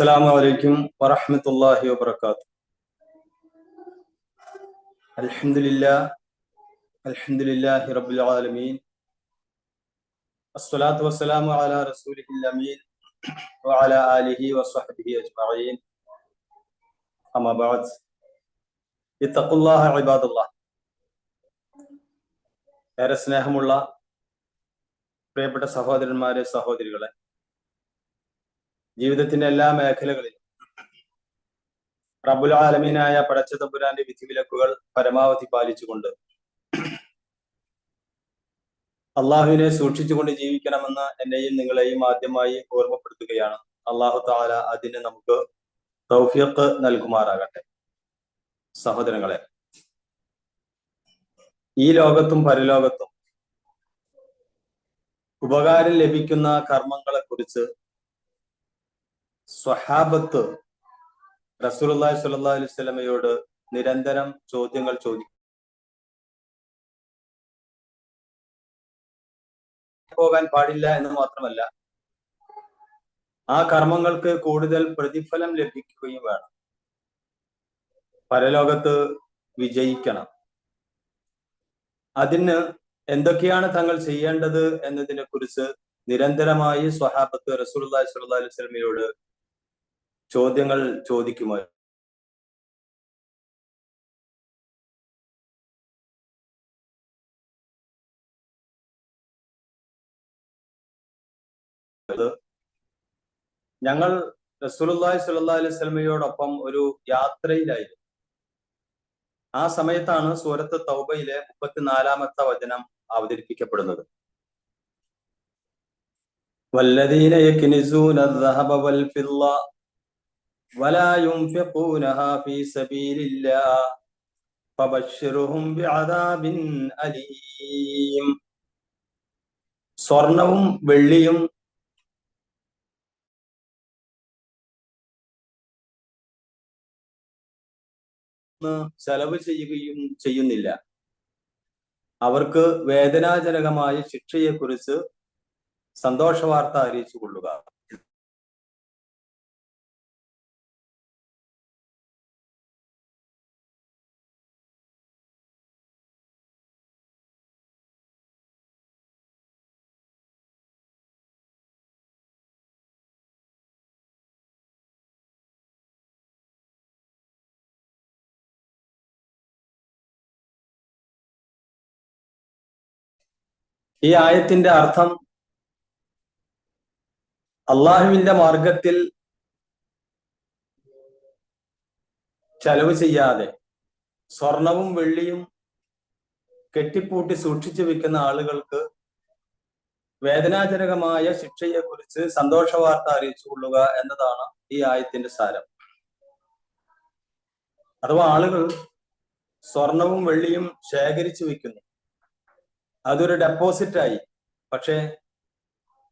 السلام عليكم ورحمة الله وبركاته الحمد لله الحمد لله رب العالمين الصلاة والسلام على رسوله الأمين وعلى آله وصحبه أجمعين أما بعد اتقوا الله عباد الله ഏറെ സ്നേഹമുള്ള പ്രിയപ്പെട്ട സഹോദരന്മാരെ സഹോദരികളെ ജീവിതത്തിന്റെ എല്ലാ മേഖലകളിലും. റബ്ബുൽ ആലമീനായ പടച്ചതമ്പുരാന്റെ വിധിവിലക്കുകൾ പരമാവധി പാലിച്ചുകൊണ്ട് അള്ളാഹുവിനെ സൂക്ഷിച്ചുകൊണ്ട് ജീവിക്കണമെന്ന് എന്നെയും നിങ്ങളെയും ആദ്യമായി ഓർമ്മപ്പെടുത്തുകയാണ്. അള്ളാഹു താല അതിന് നമുക്ക് തൗഫിയത്ത് നൽകുമാറാകട്ടെ. സഹോദരങ്ങളെ ഈ ലോകത്തും പരലോകത്തും ഉപകാരം ലഭിക്കുന്ന കർമ്മങ്ങളെ കുറിച്ച് സ്വഹാബത്ത് റസൂലുള്ളാഹി സ്വല്ലാ അലൈഹി വസല്ലമയോട് നിരന്തരം ചോദ്യങ്ങൾ ചോദിക്കും. പോകാൻ പാടില്ല എന്ന് മാത്രമല്ല ആ കർമ്മങ്ങൾക്ക് കൂടുതൽ പ്രതിഫലം ലഭിക്കുകയും വേണം. പരലോകത്ത് വിജയിക്കണം. അതിന് എന്തൊക്കെയാണ് തങ്ങൾ ചെയ്യേണ്ടത് എന്നതിനെ കുറിച്ച് നിരന്തരമായി സ്വഹാബത്ത് സ്വല്ലല്ലാഹു അലൈഹി വസല്ലമയോട് ചോദ്യങ്ങൾ ചോദിക്കുമായി ഞങ്ങൾ റസൂലുള്ളാഹി സ്വല്ലല്ലാഹു അലൈഹി വസല്ലമയോടൊപ്പം ഒരു യാത്രയിലായിരുന്നു ആ സമയത്താണ് സൂറത്ത് തൗബയിലെ മുപ്പത്തിനാലാമത്തെ വചനം അവതരിപ്പിക്കപ്പെടുന്നത് والذين يكنزون الذهب والفضة ولا ينفقونها في سبيل الله فبشرهم بعذاب أليم സ്വർണവും വെള്ളിയും ചെലവ് ചെയ്യുകയും ചെയ്യുന്നില്ല അവർക്ക് വേദനാജനകമായ ശിക്ഷയെക്കുറിച്ച് സന്തോഷ വാർത്ത അറിയിച്ചു കൊള്ളുക ഈ ആയത്തിന്റെ അർത്ഥം അള്ളാഹുവിന്റെ മാർഗത്തിൽ ചെലവ് ചെയ്യാതെ സ്വർണവും വെള്ളിയും കെട്ടിപ്പൂട്ടി സൂക്ഷിച്ചു വെക്കുന്ന ആളുകൾക്ക് വേദനാജനകമായ ശിക്ഷയെക്കുറിച്ച് സന്തോഷ വാർത്ത അറിയിച്ചു കൊള്ളുക എന്നതാണ് ഈ ആയത്തിന്റെ സാരം. അഥവാ ആളുകൾ സ്വർണവും വെള്ളിയും ശേഖരിച്ചു വെക്കുന്നു അതൊരു ഡെപ്പോസിറ്റായി പക്ഷേ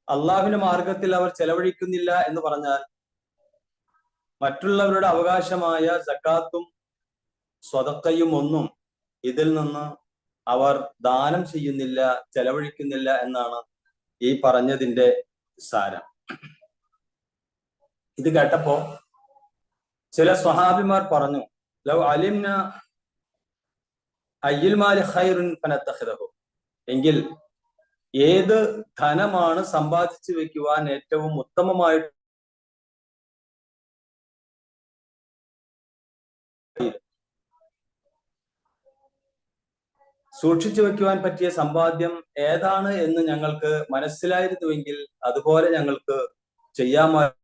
അള്ളാഹുവിന്റെ മാർഗത്തിൽ അവർ ചെലവഴിക്കുന്നില്ല എന്ന് പറഞ്ഞാൽ മറ്റുള്ളവരുടെ അവകാശമായ സക്കാത്തും സ്വതക്കയും ഒന്നും ഇതിൽ നിന്ന് അവർ ദാനം ചെയ്യുന്നില്ല ചെലവഴിക്കുന്നില്ല എന്നാണ് ഈ പറഞ്ഞതിന്റെ സാരം. ഇത് കേട്ടപ്പോ ചില സ്വഹാബിമാർ പറഞ്ഞു ലവ് അലിംന അയ്യിൽ ഖൈറുൻ ഫനത്തഖിദഹു. എങ്കിൽ ഏത് ധനമാണ് സമ്പാദിച്ചു വെക്കുവാൻ ഏറ്റവും ഉത്തമമായിട്ട് സൂക്ഷിച്ചു വെക്കുവാൻ പറ്റിയ സമ്പാദ്യം ഏതാണ് എന്ന് ഞങ്ങൾക്ക് മനസ്സിലായിരുന്നുവെങ്കിൽ അതുപോലെ ഞങ്ങൾക്ക് ചെയ്യാമായിരുന്നു.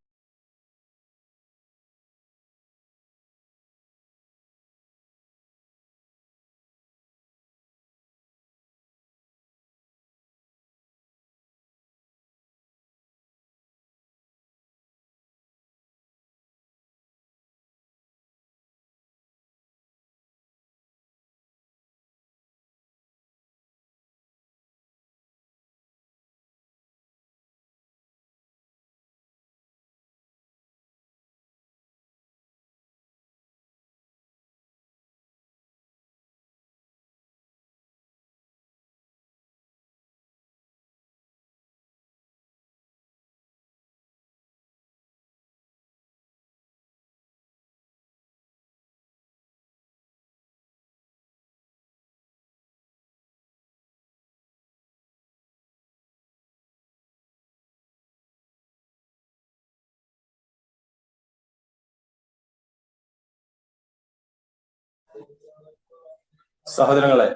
സഹോദരങ്ങളെ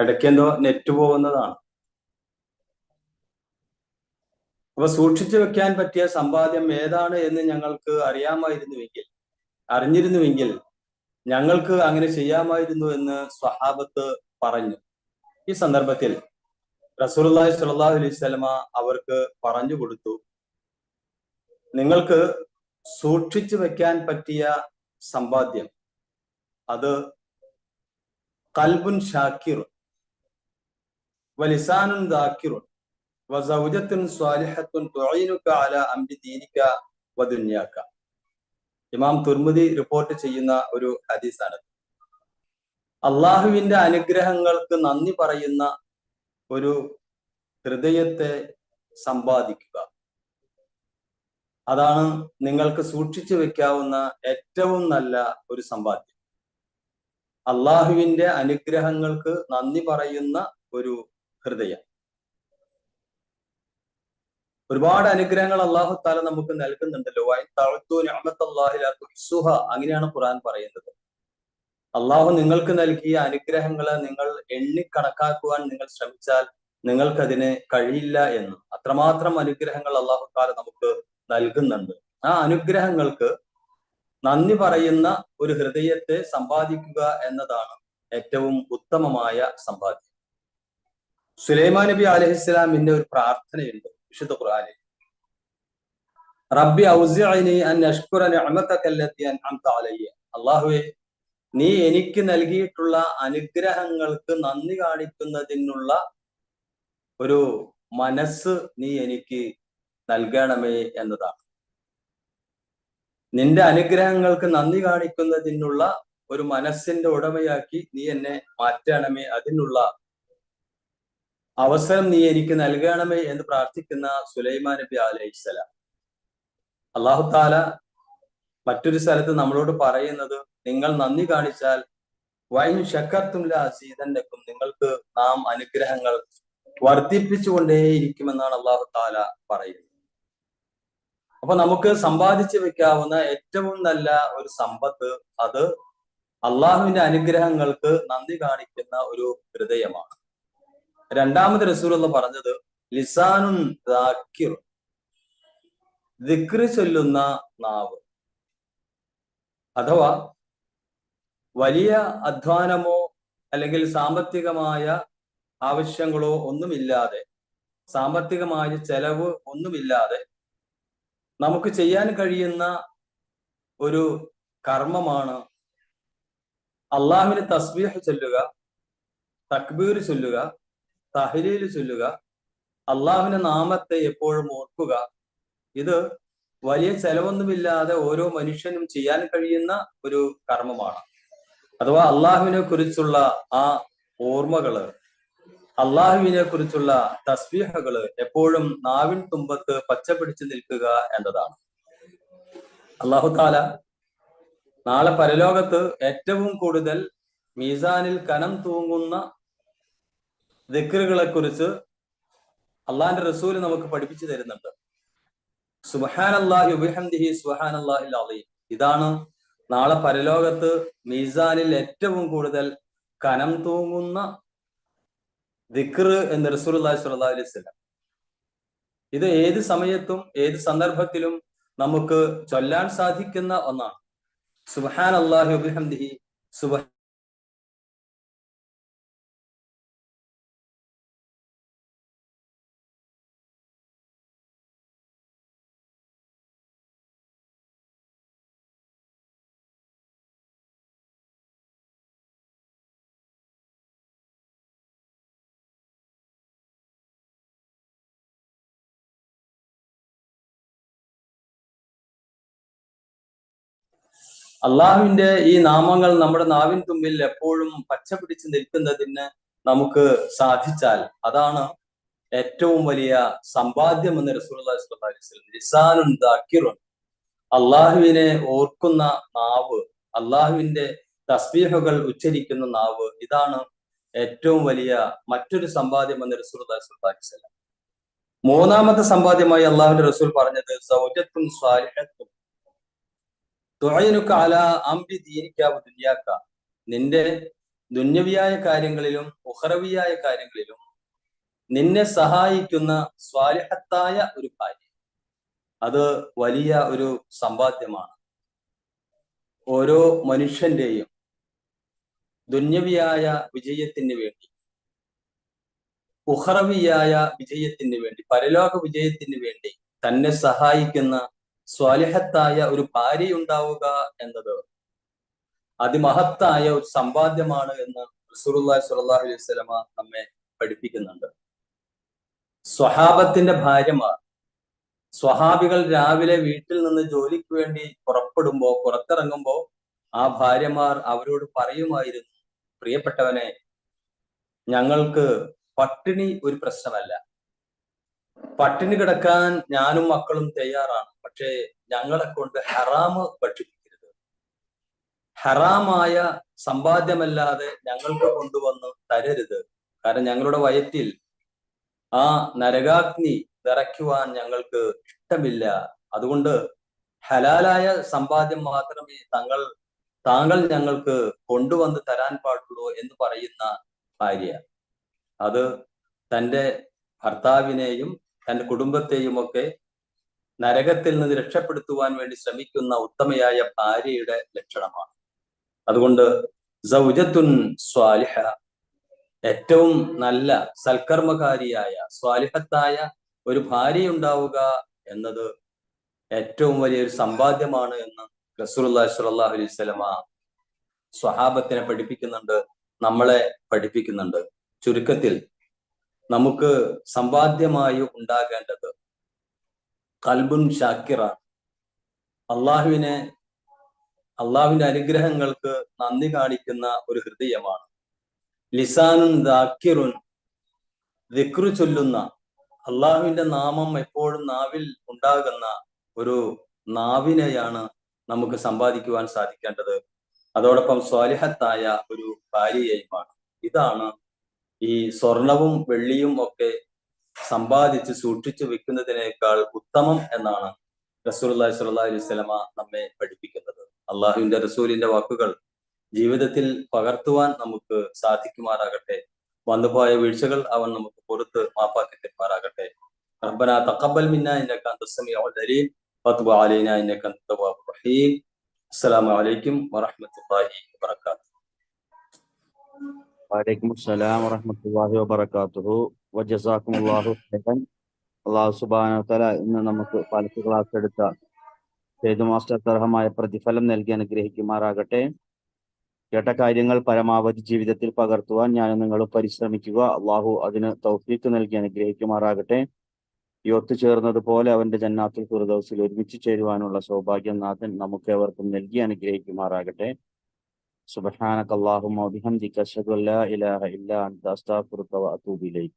ഇടയ്ക്കെന്തോ നെറ്റ് പോകുന്നതാണ്. അപ്പൊ സൂക്ഷിച്ചു വെക്കാൻ പറ്റിയ സമ്പാദ്യം ഏതാണ് എന്ന് ഞങ്ങൾക്ക് അറിയാമായിരുന്നുവെങ്കിൽ അറിഞ്ഞിരുന്നുവെങ്കിൽ ഞങ്ങൾക്ക് അങ്ങനെ ചെയ്യാമായിരുന്നു എന്ന് സ്വഹാബത്ത് പറഞ്ഞു. ഈ സന്ദർഭത്തിൽ റസൂലുള്ളാഹി സ്വല്ലല്ലാഹു അലൈഹി സ്വലമ അവർക്ക് പറഞ്ഞു കൊടുത്തു നിങ്ങൾക്ക് സൂക്ഷിച്ചു വെക്കാൻ പറ്റിയ സമ്പാദ്യം അത് കൽബുൻ ഷാക്കിറുൻ വലിസാനുൻ ദാക്കിറുൻ വസൗജത്തുൻ സ്വാലിഹത്തുൻ തുഈനുക അല അംബി ദീനിക വദുനിയാക ഇമാം തുർമുദി റിപ്പോർട്ട് ചെയ്യുന്ന ഒരു ഹദീസാണ് അള്ളാഹുവിന്റെ അനുഗ്രഹങ്ങൾക്ക് നന്ദി പറയുന്ന ഒരു ഹൃദയത്തെ സമ്പാദിക്കുക. അതാണ് നിങ്ങൾക്ക് സൂക്ഷിച്ചു വെക്കാവുന്ന ഏറ്റവും നല്ല ഒരു സമ്പാദ്യം. അള്ളാഹുവിന്റെ അനുഗ്രഹങ്ങൾക്ക് നന്ദി പറയുന്ന ഒരു ഹൃദയം. ഒരുപാട് അനുഗ്രഹങ്ങൾ അള്ളാഹു താല നമുക്ക് നൽകുന്നുണ്ടല്ലോ. അങ്ങനെയാണ് ഖുറാൻ പറയുന്നത്. അള്ളാഹു നിങ്ങൾക്ക് നൽകിയ അനുഗ്രഹങ്ങളെ നിങ്ങൾ എണ്ണിക്കണക്കാക്കുവാൻ നിങ്ങൾ ശ്രമിച്ചാൽ നിങ്ങൾക്കതിന് കഴിയില്ല എന്ന്. അത്രമാത്രം അനുഗ്രഹങ്ങൾ അള്ളാഹു താല നമുക്ക് നൽകുന്നുണ്ട്. ആ അനുഗ്രഹങ്ങൾക്ക് നന്ദി പറയുന്ന ഒരു ഹൃദയത്തെ സമ്പാദിക്കുക എന്നതാണ് ഏറ്റവും ഉത്തമമായ സമ്പാദ്യം. സുലൈമാൻ നബി അലഹിസ്ലാമിന്റെ ഒരു പ്രാർത്ഥനയുണ്ട് വിശുദ്ധ ഖുർആനിൽ. റബ്ബി ഔസിഅനി അൻ അഷ്കുറ നിഅമതകല്ലതി അൻഅംത അലയ്യ. അല്ലാഹുവേ നീ എനിക്ക് നൽകിയിട്ടുള്ള അനുഗ്രഹങ്ങൾക്ക് നന്ദി കാണിക്കുന്നതിനുള്ള ഒരു മനസ്സ് നീ എനിക്ക് നൽകണമേ എന്നതാണ്. നിന്റെ അനുഗ്രഹങ്ങൾക്ക് നന്ദി കാണിക്കുന്നതിനുള്ള ഒരു മനസ്സിന്റെ ഉടമയാക്കി നീ എന്നെ മാറ്റണമേ. അതിനുള്ള അവസരം നീ എനിക്ക് നൽകണമേ എന്ന് പ്രാർത്ഥിക്കുന്ന സുലൈമാൻ നബി അലൈഹിസ്സലാം അള്ളാഹു താല മറ്റൊരു സ്ഥലത്ത് നമ്മളോട് പറയുന്നത് നിങ്ങൾ നന്ദി കാണിച്ചാൽ വൈൻ ഷക്കർത്തും സീതന്നക്കും നിങ്ങൾക്ക് നാം അനുഗ്രഹങ്ങൾ വർദ്ധിപ്പിച്ചുകൊണ്ടേയിരിക്കുമെന്നാണ് അള്ളാഹു താല പറയുന്നത്. അപ്പൊ നമുക്ക് സമ്പാദിച്ചു വെക്കാവുന്ന ഏറ്റവും നല്ല ഒരു സമ്പത്ത് അത് അള്ളാഹുവിന്റെ അനുഗ്രഹങ്ങൾക്ക് നന്ദി കാണിക്കുന്ന ഒരു ഹൃദയമാണ്. രണ്ടാമത് റസൂലുള്ള പറഞ്ഞത് ലിസാനുൻ ദിക്റ് ചൊല്ലുന്ന നാവ്. അഥവാ വലിയ അധ്വാനമോ അല്ലെങ്കിൽ സാമ്പത്തികമായ ആവശ്യങ്ങളോ ഒന്നുമില്ലാതെ സാമ്പത്തികമായ ചെലവ് ഒന്നുമില്ലാതെ നമുക്ക് ചെയ്യാൻ കഴിയുന്ന ഒരു കർമ്മമാണ് അള്ളാഹുവിന് തസ്ബീഹ് ചൊല്ലുക തക്ബീർ ചൊല്ലുക തഹലീൽ ചൊല്ലുക അള്ളാഹുവിന്റെ നാമത്തെ എപ്പോഴും ഓർക്കുക. ഇത് വലിയ ചെലവൊന്നുമില്ലാതെ ഓരോ മനുഷ്യനും ചെയ്യാൻ കഴിയുന്ന ഒരു കർമ്മമാണ്. അഥവാ അള്ളാഹുവിനെ കുറിച്ചുള്ള ആ ഓർമ്മകൾ അള്ളാഹുവിനെ കുറിച്ചുള്ള തസ്ബീഹകൾ എപ്പോഴും നാവിൻ തുമ്പത്ത് പച്ച പിടിച്ചു നിൽക്കുക എന്നതാണ്. അള്ളാഹു താല നാളെ പരലോകത്ത് ഏറ്റവും കൂടുതൽ മീസാനിൽ കനം തൂങ്ങുന്ന ദിക്കറുകളെ കുറിച്ച് അള്ളാഹിന്റെ റസൂൽ നമുക്ക് പഠിപ്പിച്ചു തരുന്നുണ്ട്. സുബഹാൻ അള്ളാഹി ഉബിഹംദിഹി സുബഹാൻ അലീം ഇതാണ് നാളെ പരലോകത്ത് മീസാനിൽ ഏറ്റവും കൂടുതൽ കനം തൂങ്ങുന്ന ദിക്ർ എന്ന് സ്വല്ലാ അലൈഹി സ്വലം ഇത് ഏത് സമയത്തും ഏത് സന്ദർഭത്തിലും നമുക്ക് ചൊല്ലാൻ സാധിക്കുന്ന ഒന്നാണ്. സുബഹാൻ അള്ളാഹി ഉബിഹംദിഹി സുബ അള്ളാഹുവിന്റെ ഈ നാമങ്ങൾ നമ്മുടെ നാവിൻ തുമ്പിൽ എപ്പോഴും പച്ച പിടിച്ച് നിൽക്കുന്നതിന് നമുക്ക് സാധിച്ചാൽ അതാണ് ഏറ്റവും വലിയ സമ്പാദ്യം എന്ന് റസൂൽസ്ലാം അള്ളാഹുവിനെ ഓർക്കുന്ന നാവ് അള്ളാഹുവിന്റെ തസ്ബീഹുകൾ ഉച്ചരിക്കുന്ന നാവ് ഇതാണ് ഏറ്റവും വലിയ മറ്റൊരു സമ്പാദ്യം എന്ന് റസൂൽ മൂന്നാമത്തെ സമ്പാദ്യമായി അള്ളാഹുവിന്റെ റസൂൽ പറഞ്ഞത് സൗജത്തും സ്വാലിഹത്തും നിന്റെ ദുന്യവിയായ കാര്യങ്ങളിലും ഉഹറവിയായ കാര്യങ്ങളിലും നിന്നെ സഹായിക്കുന്ന സ്വാലിഹത്തായ ഒരു ഭാര്യ. അത് വലിയ ഒരു സമ്പാദ്യമാണ്. ഓരോ മനുഷ്യന്റെയും ദുന്യവിയായ വിജയത്തിന് വേണ്ടി ഉഹറവിയായ വിജയത്തിന് വേണ്ടി പരലോക വിജയത്തിന് വേണ്ടി തന്നെ സഹായിക്കുന്ന സ്വാലിഹത്തായ ഒരു ഭാര്യ ഉണ്ടാവുക എന്നത് അതിമഹത്തായ ഒരു സമ്പാദ്യമാണ് എന്ന് റസൂലുള്ളാഹി സുല്ലാഹു അലൈഹി സ്വലമ നമ്മെ പഠിപ്പിക്കുന്നുണ്ട്. സ്വഹാബത്തിന്റെ ഭാര്യമാർ സ്വഹാബികൾ രാവിലെ വീട്ടിൽ നിന്ന് ജോലിക്ക് വേണ്ടി പുറപ്പെടുമ്പോ പുറത്തിറങ്ങുമ്പോ ആ ഭാര്യമാർ അവരോട് പറയുമായിരുന്നു പ്രിയപ്പെട്ടവനെ ഞങ്ങൾക്ക് പട്ടിണി ഒരു പ്രശ്നമല്ല. പട്ടിണി കിടക്കാൻ ഞാനും മക്കളും തയ്യാറാണ്. പക്ഷേ ഞങ്ങളെ കൊണ്ട് ഹറാമ് ഭക്ഷിപ്പിക്കരുത്. ഹറാമായ സമ്പാദ്യമല്ലാതെ ഞങ്ങൾക്ക് കൊണ്ടുവന്ന് തരരുത്. കാരണം ഞങ്ങളുടെ വയറ്റിൽ ആ നരകാഗ്നി നിറയ്ക്കുവാൻ ഞങ്ങൾക്ക് ഇഷ്ടമില്ല. അതുകൊണ്ട് ഹലാലായ സമ്പാദ്യം മാത്രമേ തങ്ങൾ താങ്കൾ ഞങ്ങൾക്ക് കൊണ്ടുവന്ന് തരാൻ പാടുള്ളൂ എന്ന് പറയുന്ന ഭാര്യ. അത് തന്റെ ഭർത്താവിനെയും തന്റെ കുടുംബത്തെയും ഒക്കെ നരകത്തിൽ നിന്ന് രക്ഷപ്പെടുത്തുവാൻ വേണ്ടി ശ്രമിക്കുന്ന ഉത്തമയായ ഭാര്യയുടെ ലക്ഷണമാണ്. അതുകൊണ്ട് സൗജത്തുൻ സ്വാലിഹ ഏറ്റവും നല്ല സൽക്കർമ്മകാരിയായ സ്വാലിഹത്തായ ഒരു ഭാര്യ ഉണ്ടാവുക എന്നത് ഏറ്റവും വലിയൊരു സമ്പാദ്യമാണ് എന്ന് റസൂലുള്ളാഹി സ്വല്ലല്ലാഹു അലൈഹി വസല്ലമ സ്വഹാബത്തിനെ പഠിപ്പിക്കുന്നുണ്ട് നമ്മളെ പഠിപ്പിക്കുന്നുണ്ട്. ചുരുക്കത്തിൽ നമുക്ക് സമ്പാദ്യമായി ഉണ്ടാകേണ്ടത് കൽബുൻ ഷാക്കിറാണ് അള്ളാഹുവിനെ അള്ളാഹുവിന്റെ അനുഗ്രഹങ്ങൾക്ക് നന്ദി കാണിക്കുന്ന ഒരു ഹൃദയമാണ്. ലിസാനുൻ ദാക്കിറുൻ ദിക്റു ചൊല്ലുന്ന അള്ളാഹുവിന്റെ നാമം എപ്പോഴും നാവിൽ ഉണ്ടാകുന്ന ഒരു നാവിനെയാണ് നമുക്ക് സമ്പാദിക്കുവാൻ സാധിക്കേണ്ടത്. അതോടൊപ്പം സ്വാലിഹത്തായ ഒരു ഭാര്യയുമാണ് ഇതാണ് ഈ സ്വർണവും വെള്ളിയും ഒക്കെ സമ്പാദിച്ച് സൂക്ഷിച്ചു വെക്കുന്നതിനേക്കാൾ ഉത്തമം എന്നാണ് റസൂലുള്ളാഹി സ്വല്ലല്ലാഹി അലൈഹി വസല്ലമ നമ്മെ പഠിപ്പിക്കുന്നത് അള്ളാഹുവിന്റെ റസൂലിന്റെ വാക്കുകൾ ജീവിതത്തിൽ പകർത്തുവാൻ നമുക്ക് സാധിക്കുമാറാകട്ടെ വന്നുപോയ വീഴ്ചകൾ അവൻ നമുക്ക് പുറത്ത് മാപ്പാക്കി തരുമാറാകട്ടെ ربنا تقبل منا انك انت السميع العليم وتب علينا انك انت التواب الرحيم السلام عليكم ورحمه الله وبركاته വലൈക്കും അസ്സലാം വറഹമത്തല്ലാഹി വജസാക്കുമുല്ലാഹു ഖൈറൻ. അല്ലാഹു സുബ്ഹാനഹു വതആല ഇന്ന് നമുക്ക് പാലത്ത് ക്ലാസ് എടുത്ത ചെയ്തു മാസ്റ്റർ തർഹമായ പ്രതിഫലം നൽകി അനുഗ്രഹിക്കുമാറാകട്ടെ. കേട്ട കാര്യങ്ങൾ പരമാവധി ജീവിതത്തിൽ പകർത്തുവാൻ ഞാൻ നിങ്ങൾ പരിശ്രമിക്കുക. അള്ളാഹു അതിന് തൗഫീക്ക് നൽകി അനുഗ്രഹിക്കുമാറാകട്ടെ. ഈ ഒത്തുചേർന്നതുപോലെ അവന്റെ ജന്നാത്തിൽ ഫിർദൗസിൽ ഒരുമിച്ച് ചേരുവാനുള്ള സൗഭാഗ്യം നാഥൻ നമുക്ക് ഏവർക്കും നൽകി അനുഗ്രഹിക്കുമാറാകട്ടെ. സുബഹാനകല്ലാഹുമ്മ വബിഹംദിക അഷ്ഹദു അല്ലാ ഇലാഹ ഇല്ലാ അൻത അസ്തഗ്ഫിറുക വഅതൂബു ഇലൈക്.